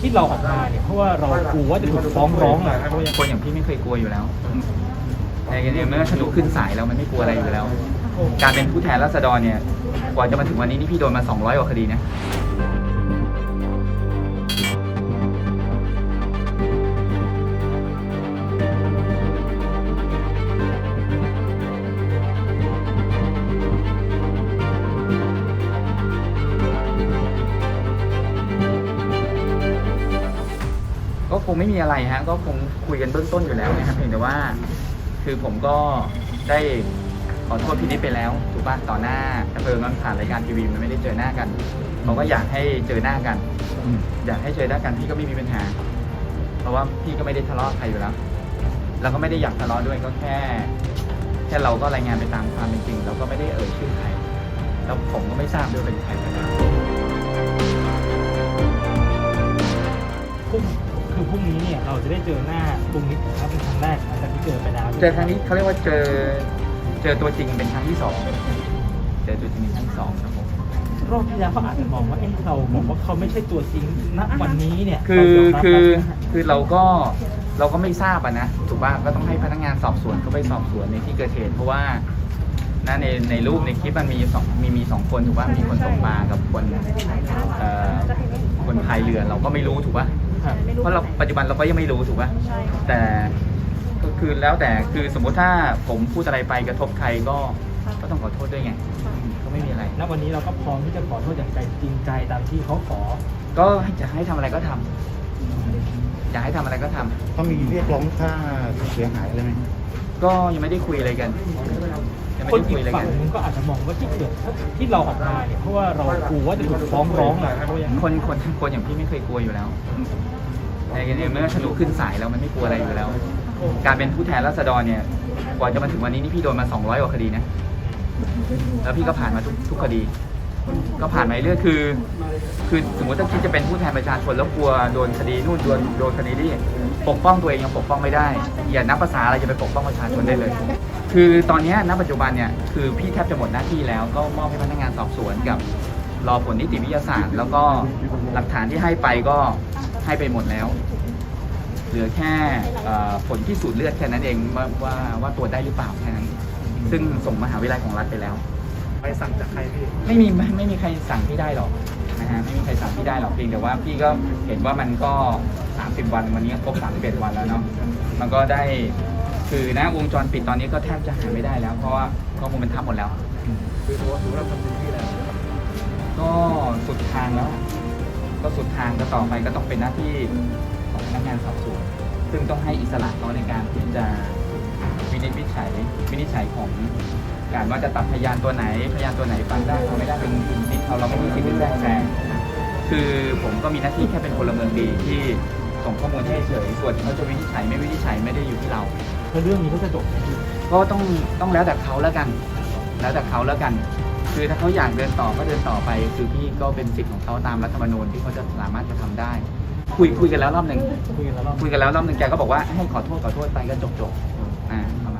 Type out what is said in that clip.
ที่เราออกมาเนี่ยเพราะว่าเรากลัวว่าจะถูกฟ้องร้องอะเพราะว่าคนอย่างพี่ไม่เคยกลัวอยู่แล้วในในเมื่อฉลุขึ้นสายแล้วมันไม่กลัวอะไรอยู่แล้ว การเป็นผู้แทนราษฎรเนี่ยกว่าจะมาถึงวันนี้นี่พี่โดนมา 200กว่าคดีนะ งไม่มีอะไรฮะก็คงคุยกันเบื้องต้นอยู่แล้วนะครับเพียงแต่ว่า คือผมก็ได้ขอโทษพี่นิดไปแล้วถูกป่ะต่อหน้าแต่เพิ่มันผ่านรายการทีวีมันไม่ได้เจอหน้ากันเขาก็อยากให้เจอหน้ากันอยากให้เจอหน้ากันพี่ก็ไม่มีปัญหา เพราะว่าพี่ก็ไม่ได้ทะเลาะกับใครอยู่แล้วเราก็ไม่ได้อยากทะเลาะด้วยก็แค่ แค่เราก็รายงานไปตามความเป็นจริง เราก็ไม่ได้เอ่ยชื่อใครแล้วผมก็ไม่ทราบด้วยเป็นใครนะครับพรุ่ง คือพรุ่งนี้เนี่ยเราจะได้เจอหน้าตรงนี้ครับเป็นครั้งแรกหลังจากที่เจอไปแล้วเจอครั้งนี้เขาเรียกว่าเจอเจอตัวจริงเป็นครั้งที่สองเจอตัวจริงเป็นครั้งที่สองครับผมรอบที่แล้วเขาอาจจะมองว่าเอ๊ะเราบอกว่าเขาไม่ใช่ตัวจริงณวันนี้เนี่ยคือเรายมรับคือนะฮะคือเราก็เราก็ไม่ทราบอะนะถูกป่ะก็ต้องให้พนักงานสอบสวนเขาไปสอบสวนในที่เกิดเหตุเพราะว่านะในในรูปในคลิปมันมีสองมีมีสองคนถูกป่ะมีคนตกปลากับคนเอ่อคนพายเรือเราก็ไม่รู้ถูกป่ะ ครับเพราะเราปัจจุบันเราก็ยังไม่รู้ถูกป่ะแต่ก็คือแล้วแต่คือสมมุติถ้าผมพูดอะไรไปกระทบใครก็ก็ต้องขอโทษด้วยไงก็ไม่มีอะไร ณวันนี้เราก็พร้อมที่จะขอโทษอย่างใจจริงใจตามที่เขาขอ ก็จะให้ทำอะไรก็ทำอยากให้ทำอะไรก็ทำเขามีเรียกร้องค่าเสียหายอะไรไหมก็ยังไม่ได้คุยอะไรกัน ยังไม่คนได้อีคุยกอะไรฝั่กังนนึงก็อาจจะมองว่าที่เกิดที่เราออกมาเนี่ยเพราะว่าเรากลัวว่าจะถูกฟ้องร้องอะเพราะว่าคนคนคนอย่างพี่ไม่เคยกลัวอยู่แล้วในในเมื่อฉลุขึ้นสายแล้วมันไม่กลัวอะไรอยู่แล้ว การเป็นผู้แทนราษฎรเนี่ยกว่าจะมาถึงวันนี้นี่พี่โดนมา 200กว่าคดีนะ แล้วพี่ก็ผ่านมาทุกทุกคดี ก็ผ่านมาเรื่อยคือ คือสมมติถ้าคิดจะเป็นผู้แทนประชาชนแล้วกลัวโดนคดีนู่นโดนโดนคดีนี่ปกป้องตัวเองยังปกป้องไม่ได้ อย่านับภาษาอะไรจะไปปกป้องประชาชนได้เลย คือตอนนี้ณปัจจุบันเนี่ยคือพี่แทบจะหมดหน้าที่แล้วก็มอบให้พนักงานสอบสวนกับรอผลนิติวิทยาศาสตร์ แล้วก็หลักฐานที่ให้ไปก็ให้ไปหมดแล้ว เหลือแค่ผลพิสูจน์เลือดแค่นั้นเองว่าว่าว่าตัวจได้หรือเปล่าแค่นั้น ซึ่งส่งมหาวิทยาลัยของรัฐไปแล้ว ไปสั่งจากใครพี่ ไม่มีไม่ไม่มีใครสั่งพี่ได้หรอกนะฮะไม่มีใครสั่งพี่ได้หรอกเพียงแต่ว่าพี่ก็เห็นว่ามันก็ 30 วันวันนี้ก็ครบ31วันแล้วเนาะมันก็ได้คือนะวงจรปิดตอนนี้ก็แทบจะหาไม่ได้แล้ว เพราะว่าข้อมูลมันทับหมดแล้ว คือถือว่าถือว่าเราทำเต็มที่แล้วก็สุดทางแล้วอะก็สุดทางก็ต่อไปก็ต้องเป็นหน้าที่ของพนักงานสอบสวนซึ่งต้องให้อิสระเขาในการที่จะ วินิจวิจัยวินิจฉัยของการว่าจะตัดพยานตัวไหน พยานตัวไหนฟังได้ฟังไม่ได้เป็นสิทธิ์เขาเราไม่มีสิทธิ์ไปแทรกแซงคือผมก็มีหน้าที่แค่เป็นพลเมืองดีที่ส่งข้อมูลให้เฉยส่วนเขาจะวินิจฉัยไม่วินิจฉัยไม่ได้อยู่ที่เราแล้วเรื่องนี้ก็จะจบไหมพี่ก็ต้องต้องแล้วแต่เขาแล้วกัน แล้วแต่เขาแล้วกัน คือถ้าเขาอยากเดินต่อก็เดินต่อไปคือพี่ก็เป็นสิทธิ์ของเขาตามรัฐธรรมนูญที่เขาจะสามารถจะทำได้ คุยคุยกันแล้วรอบหนึ่งคุยกันแล้วรอบคุยกันแล้วรอบหนึ่งแกก็บอกว่าให้ขอโทษขอโทษไปก็จบจบ ๆอ่าประมาณ